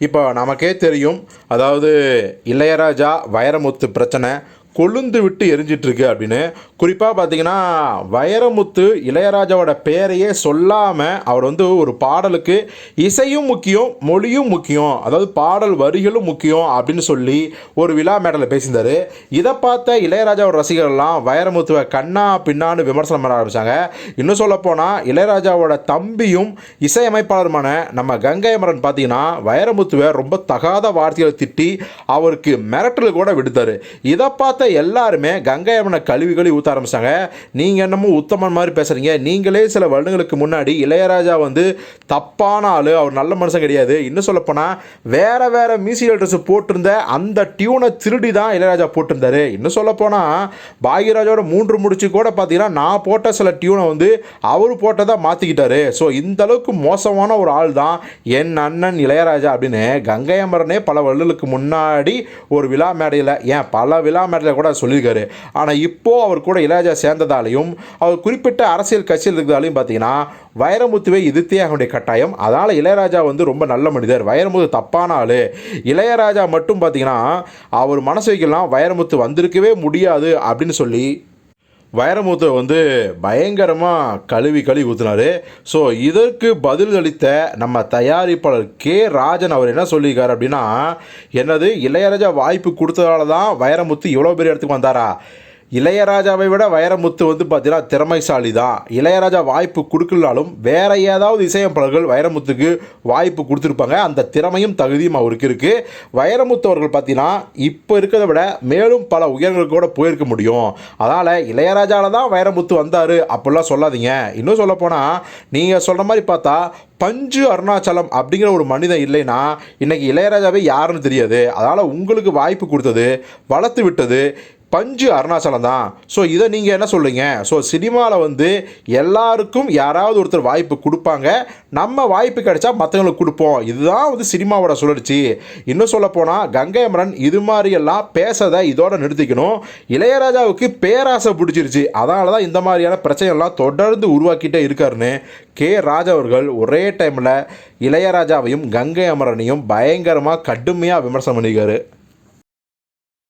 இப்போ நமக்கே தெரியும் அதாவது இளையராஜா வைரமுத்து பிரச்சனை கொழுந்து விட்டு எரிஞ்சிட்ருக்கு அப்படின்னு. குறிப்பாக பார்த்தீங்கன்னா வைரமுத்து இளையராஜாவோட பெயரையே சொல்லாமல் அவர் வந்து ஒரு பாடலுக்கு இசையும் முக்கியம் மொழியும் முக்கியம் அதாவது பாடல் வரிகளும் முக்கியம் அப்படின்னு சொல்லி ஒரு விழா மேடலில் பேசியிருந்தார். இதை பார்த்த இளையராஜாவோட ரசிகர்கள்லாம் வைரமுத்துவை கண்ணா பின்னான்னு விமர்சனம் பண்ண ஆரம்பிச்சாங்க. இன்னும் சொல்லப்போனால் இளையராஜாவோட தம்பியும் இசையமைப்பாளருமான நம்ம கங்கை அமரன் பார்த்தீங்கன்னா வைரமுத்துவை ரொம்ப தகாத வார்த்தைகளை திட்டி அவருக்கு மிரட்டல் கூட விடுத்தார். இதை பார்த்த எல்லாருமே கங்கை அம்மனை கழுவி கழுவி ஊற்ற ஆரம்பிச்சாங்க. நீங்கள் என்னமோ உத்தமன் மாதிரி பேசுகிறீங்க நீங்களே சில வருடங்களுக்கு முன்னாடி இளையராஜா வந்து தப்பான ஆள் அவர் நல்ல மனுஷன் கிடையாது. இன்னும் சொல்லப்போனால் வேறு வேறு மியூசிக்கல் ட்ரெஸ் போட்டிருந்த அந்த டியூனை திருடி தான் இளையராஜா போட்டிருந்தாரு. இன்னும் சொல்லப்போனால் பாக்யராஜோட மூன்று முடிச்சு கூட பார்த்தீங்கன்னா நான் போட்ட சில டியூனை வந்து அவர் போட்டதை மாற்றிக்கிட்டாரு ஸோ இந்த அளவுக்கு மோசமான ஒரு ஆள் தான் என் அண்ணன் இளையராஜா அப்படின்னு கங்கை அமரனே பல வருடங்களுக்கு முன்னாடி ஒரு விழா மேடையில் ஏன் பல விழா மேடையில் கூட சொல்லியிருக்காரு. ஆனால் இப்போ அவர் கூட இளையராஜா சேர்ந்ததாலையும் அவர் குறிப்பிட்ட அரசியல் கட்சியில் இருக்கிறதாலையும் பார்த்தீங்கன்னா வைரமுத்துவை எதிர்த்தே அவனுடைய கட்டாயம். அதனால் இளையராஜா வந்து ரொம்ப நல்ல மனிதர். வைரமுத்து தப்பான ஆள். இளையராஜா மட்டும் பார்த்தீங்கன்னா அவர் மனசு வைக்கலாம் வைரமுத்து வந்திருக்கவே முடியாது அப்படின்னு சொல்லி வைரமுத்து வந்து பயங்கரமாக கழுவி கழுவி ஊற்றினாரு ஸோ இதற்கு பதில் அளித்த நம்ம தயாரிப்பாளர் கே. ராஜன் அவர் என்ன சொல்லியிருக்காரு அப்படின்னா என்னது இளையராஜா வாய்ப்பு கொடுத்ததால தான் வைரமுத்து இவ்வளோ பெரிய இடத்துக்கு வந்தாரா? இளையராஜாவை விட வைரமுத்து வந்து பார்த்தீங்கன்னா திறமைசாலி தான் இளையராஜா வாய்ப்பு கொடுக்கலனாலும் வேற ஏதாவது இசையமைப்பாளர்கள் வைரமுத்துக்கு வாய்ப்பு கொடுத்துருப்பாங்க. அந்த திறமையும் தகுதியும் அவருக்கு இருக்குது வைரமுத்து அவர்கள் பார்த்தீங்கன்னா இப்போ இருக்கிறத விட மேலும் பல உயரங்களுக்கு கூட போயிருக்க முடியும். அதனால் இளையராஜாவில் தான் வைரமுத்து வந்தார் அப்படிலாம் சொல்லாதீங்க. இன்னும் சொல்லப்போனால் நீங்கள் சொல்கிற மாதிரி பார்த்தா பஞ்சு அருணாச்சலம் அப்படிங்கிற ஒரு மனிதன் இல்லைன்னா இன்றைக்கி இளையராஜாவே யாருன்னு தெரியாது. அதனால் உங்களுக்கு வாய்ப்பு கொடுத்தது வளர்த்து விட்டது பஞ்சு அருணாச்சலம் தான். ஸோ இதை நீங்கள் என்ன சொல்லுங்க ஸோ சினிமாவில் வந்து எல்லாருக்கும் யாராவது ஒருத்தர் வாய்ப்பு கொடுப்பாங்க. நம்ம வாய்ப்பு கிடைச்சா மற்றவங்களுக்கு கொடுப்போம். இதுதான் வந்து சினிமாவோட சுழற்சி. இன்னும் சொல்லப்போனால் கங்கை அமரன் இது மாதிரியெல்லாம் பேசதை இதோட நிறுத்திக்கணும். இளையராஜாவுக்கு பேராசை பிடிச்சிருச்சு. அதனால தான் இந்த மாதிரியான பிரச்சனைகள்லாம் தொடர்ந்து உருவாக்கிட்டே இருக்காருன்னு கே. ராஜா அவர்கள் ஒரே டைமில் இளையராஜாவையும் கங்கை அமரனையும் பயங்கரமாக கடுமையாக விமர்சனம் பண்ணியிருக்காரு.